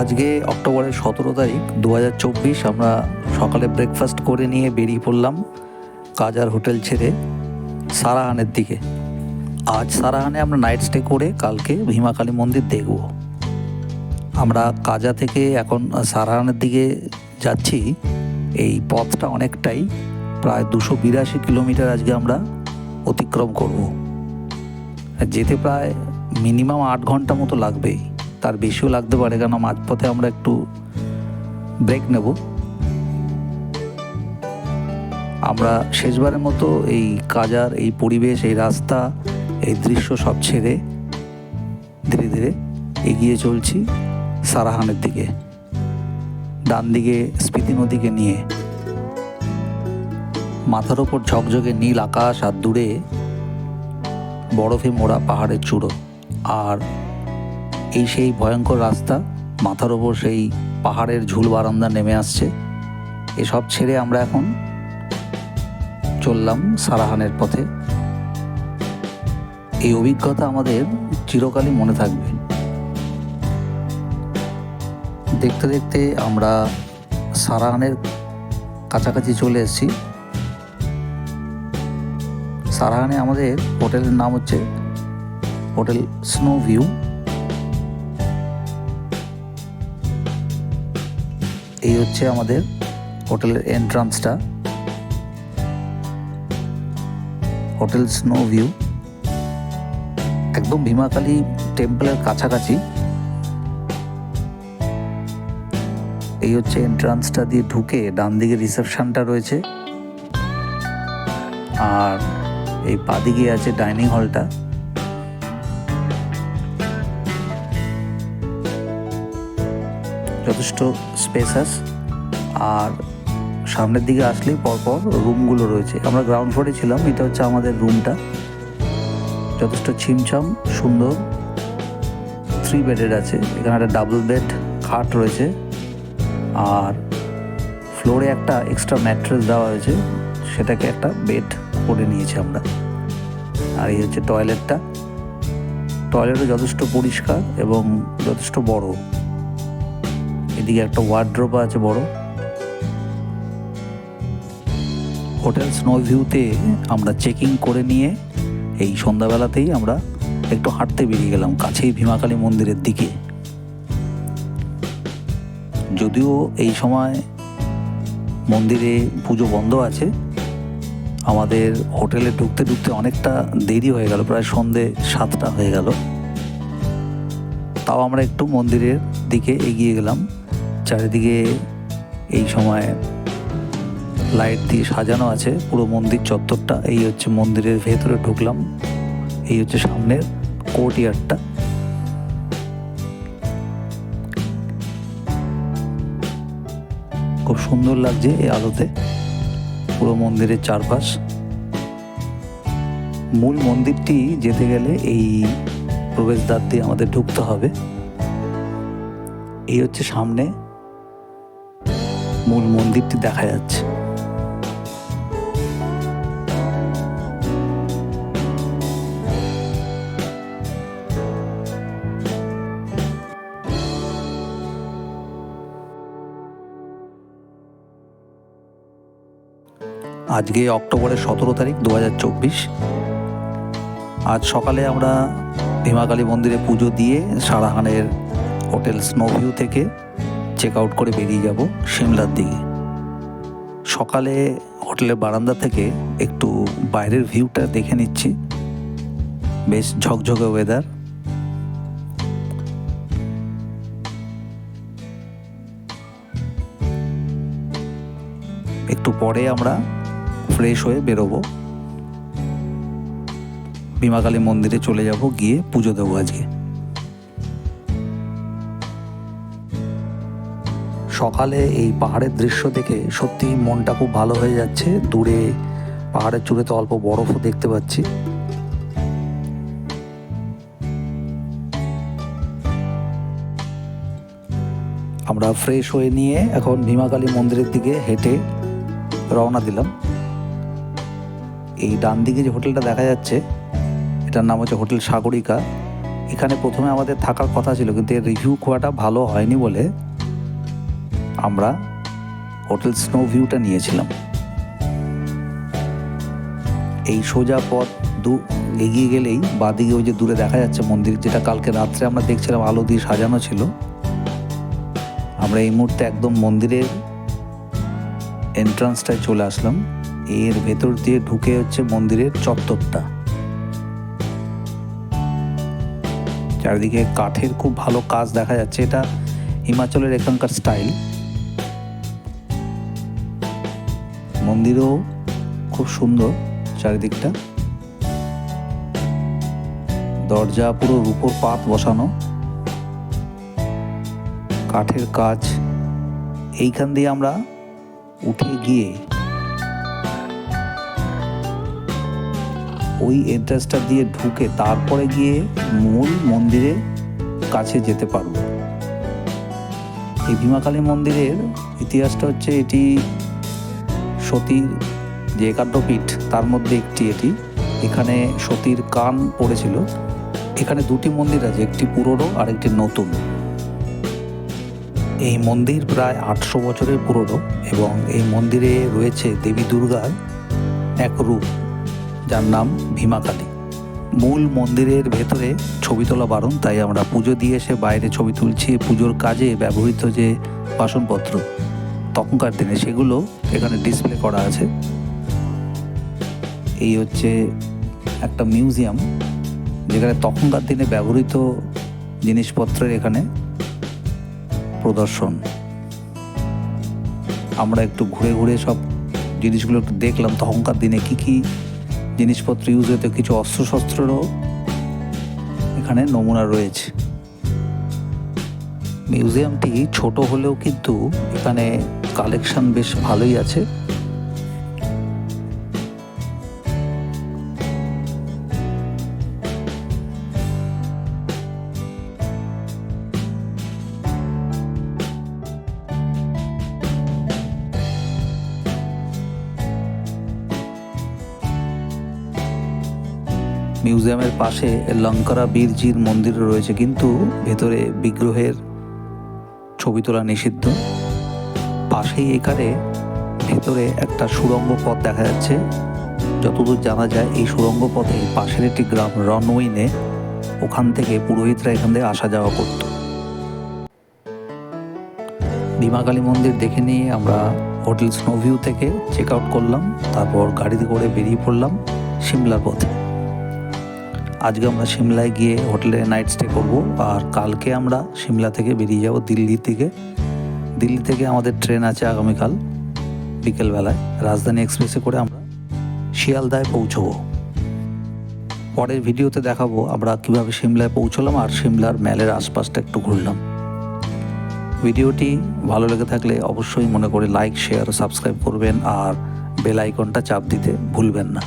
আজকে অক্টোবরের সতেরো তারিখ দু হাজার চব্বিশ আমরা সকালে ব্রেকফাস্ট করে নিয়ে বেরিয়ে পড়লাম কাজার হোটেল ছেড়ে সারাহানের দিকে। আজ সারাহানে আমরা নাইট স্টে করে কালকে ভীমাকালী মন্দির দেখব। আমরা কাজা থেকে এখন সারাহানের দিকে যাচ্ছি। এই পথটা অনেকটাই প্রায় দুশো বিরাশি কিলোমিটার আজকে আমরা অতিক্রম করব। যেতে প্রায় মিনিমাম আট ঘণ্টা মতো লাগবেই। তার বেশিও লাগতে পারে কেন মাঝপথে আমরা একটু ব্রেক নেব। আমরা শেষবারের মতো এই কাজার, এই পরিবেশ, এই রাস্তা, এই দৃশ্য সব ছেড়ে ধীরে ধীরে এগিয়ে চলছি সারাহানের দিকে ডান দিকে স্পিতি নদীকে নিয়ে। মাথার ওপর ঝকঝকে নীল আকাশ আর দূরে বরফে মোড়া পাহাড়ের চূড়ো। আর এই সেই ভয়ঙ্কর রাস্তা, মাথার ওপর সেই পাহাড়ের ঝুল বারান্দা নেমে আসছে। এসব ছেড়ে আমরা এখন চললাম সারাহানের পথে। এই অভিজ্ঞতা আমাদের চিরকালই মনে থাকবে। দেখতে দেখতে আমরা সারাহানের কাছাকাছি চলে এসেছি। সারাহানে আমাদের হোটেলের নাম হচ্ছে হোটেল স্নো ভিউ এই হচ্ছে আমাদের হোটেলের এন্ট্রান্সটা হোটেল স্নো ভিউ একদম ভীমাকালী টেম্পলের কাছাকাছি। এই হচ্ছে এন্ট্রান্সটা দিয়ে ঢুকে ডান দিকে রিসেপশনটা রয়েছে। আর এই বাদিকে আছে ডাইনিং হলটা যথেষ্ট স্পেসাস আর সামনের দিকে আসলেই পরপর রুমগুলো রয়েছে। আমরা গ্রাউন্ড ফ্লোরে ছিলাম, এটা হচ্ছে আমাদের রুমটা যথেষ্ট ছিমছাম, সুন্দর। থ্রি বেডের আছে। এখানে একটা ডাবল বেড খাট রয়েছে। আর ফ্লোরে একটা এক্সট্রা ম্যাট্রেস দেওয়া হয়েছে। সেটাকে একটা বেড করে নিয়েছি আমরা। আর এই হচ্ছে টয়লেটটা টয়লেটও যথেষ্ট পরিষ্কার এবং যথেষ্ট বড়। এদিকে একটা ওয়ার্ড্রোপ আছে বড়। হোটেল স্নো ভিউতে আমরা চেকিং করে নিয়ে এই সন্ধ্যাবেলাতেই আমরা একটু হাঁটতে বেরিয়ে গেলাম, কাছেই ভীমাকালী মন্দিরের দিকে। যদিও এই সময় মন্দিরে পুজো বন্ধ আছে, আমাদের হোটেলে ঢুকতে ঢুকতে অনেকটা দেরি হয়ে গেল, প্রায় সন্ধে সাতটা হয়ে গেল। তাও আমরা একটু মন্দিরের দিকে এগিয়ে গেলাম। চারিদিকে এই সময় লাইট দিয়ে সাজানো আছে, পুরো মন্দির চত্বরটা। এই হচ্ছে মন্দিরের ভেতরে ঢুকলাম। এই হচ্ছে সামনের কোর্ট খুব সুন্দর লাগছে এই আলোতে। পুরো মন্দিরের চারপাশ। মূল মন্দিরটি যেতে গেলে এই প্রবেশদ্বার দিয়ে আমাদের ঢুকতে হবে। এই হচ্ছে সামনে মূল মন্দিরটি দেখা যাচ্ছে। আজকে অক্টোবরের সতেরো তারিখ দু হাজার চব্বিশ। আজ সকালে আমরা ভীমাকালী মন্দিরে পুজো দিয়ে সারাহানের হোটেল স্নোভিউ থেকে চেক আউট করে বেরিয়ে যাব সিমলার দিকে। সকালে হোটেলের বারান্দা থেকে একটু বাইরের ভিউটা দেখে নিচ্ছি। বেশ ঝকঝকে ওয়েদার একটু পরে আমরা ফ্রেশ হয়ে বেরোবো। ভীমাকালী মন্দিরে চলে যাব গিয়ে পুজো দেবো আজকে। সকালে এই পাহাড়ের দৃশ্য দেখে সত্যি মনটা খুব ভালো হয়ে যাচ্ছে। দূরে পাহাড়ের চূড়েতে অল্প বরফও দেখতে পাচ্ছি। আমরা ফ্রেশ হয়ে নিয়ে এখন ভীমাকালী মন্দিরের দিকে হেঁটে রওনা দিলাম। এই ডান দিকে যে হোটেলটা দেখা যাচ্ছে, এটার নাম হচ্ছে হোটেল সাগরিকা। এখানে প্রথমে আমাদের থাকার কথা ছিল, কিন্তু এর রিভিউ একটা ভালো হয়নি বলে আমরা হোটেল স্নো ভিউটা নিয়েছিলাম। এই সোজা পথ দু এগিয়ে গেলেই বাদিকে ওই যে দূরে দেখা যাচ্ছে মন্দির, যেটা কালকে রাত্রে আমরা দেখছিলাম, আলো দিয়ে সাজানো ছিল। আমরা এই মুহূর্তে একদম মন্দিরের এন্ট্রান্সটায় চলে আসলাম। এর ভেতর দিয়ে ঢুকে হচ্ছে মন্দিরের চত্বরটা। চারিদিকে কাঠের খুব ভালো কাজ দেখা যাচ্ছে। এটা হিমাচলের এখানকার স্টাইল। মন্দিরও খুব সুন্দর চারিদিকটা। দরজা পুরো রূপোর পাত বসানো। কাঠের কাজ। এইখান দিয়ে আমরা উঠে গিয়ে ওই এন্ট্রান্সটা দিয়ে ঢুকে তারপরে গিয়ে মূল মন্দিরের কাছে যেতে পারব। এই ভীমাকালী মন্দিরের ইতিহাসটা হচ্ছে এটি সতীর যে একাড্ডপীঠ তার মধ্যে একটি এটি। এখানে সতীর কান পড়েছিল। এখানে দুটি মন্দির আছে, একটি পুরনো আর একটি নতুন। এই মন্দির প্রায় আটশো বছরের পুরনো এবং এই মন্দিরে রয়েছে দেবী দুর্গার এক রূপ, যার নাম ভীমাকালী। মূল মন্দিরের ভেতরে ছবি তোলা বারণ, তাই আমরা পুজো দিয়ে এসে বাইরে ছবি তুলছি। পুজোর কাজে ব্যবহৃত যে বাসনপত্র তখনকার দিনে সেগুলো এখানে ডিসপ্লে করা আছে। এই হচ্ছে একটা মিউজিয়াম যেখানে তখনকার দিনে ব্যবহৃত জিনিসপত্রের এখানে প্রদর্শন। আমরা একটু ঘুরে ঘুরে সব জিনিসগুলো একটু দেখলাম, তখনকার দিনে কি কি জিনিসপত্র ইউজ হতো কিছু অস্ত্রশস্ত্রেরও এখানে নমুনা রয়েছে। মিউজিয়ামটি ছোট হলেও কিন্তু এখানে কালেকশন বেশ ভালোই আছে। মিউজিয়ামের পাশে লঙ্কারা বীরজির মন্দির রয়েছে, কিন্তু ভেতরে বিগ্রহের ছবি তোলা নিষিদ্ধ। পাশেই এখানে ভেতরে একটা সুড়ঙ্গ পথ দেখা যাচ্ছে। যতদূর জানা যায়, এই সুড়ঙ্গ পথে পাশের একটি গ্রাম রনউইনে ওখান থেকে পুরোহিতরা এখান থেকে আসা যাওয়া করত। ভীমাকালী মন্দির দেখে নিয়ে আমরা হোটেল স্নোভিউ থেকে চেক আউট করলাম, তারপর গাড়িতে করে বেরিয়ে পড়লাম সিমলার পথে। আজকে আমরা সিমলায় গিয়ে হোটেলে নাইট স্টে করব, আর কালকে আমরা সিমলা থেকে বেরিয়ে যাব দিল্লির দিকে। দিল্লি থেকে আমাদের ট্রেন আছে আগামীকাল বিকেলবেলায়। রাজধানী এক্সপ্রেসে করে আমরা শিয়ালদায় পৌঁছবো। পরের ভিডিওতে দেখাবো আমরা কীভাবে সিমলায় পৌঁছলাম আর সিমলার ম্যালের আশপাশটা একটু ঘুরলাম। ভিডিওটি ভালো লেগে থাকলে অবশ্যই মনে করে লাইক, শেয়ার, সাবস্ক্রাইব করবেন আর বেল আইকনটা চাপ দিতে ভুলবেন না।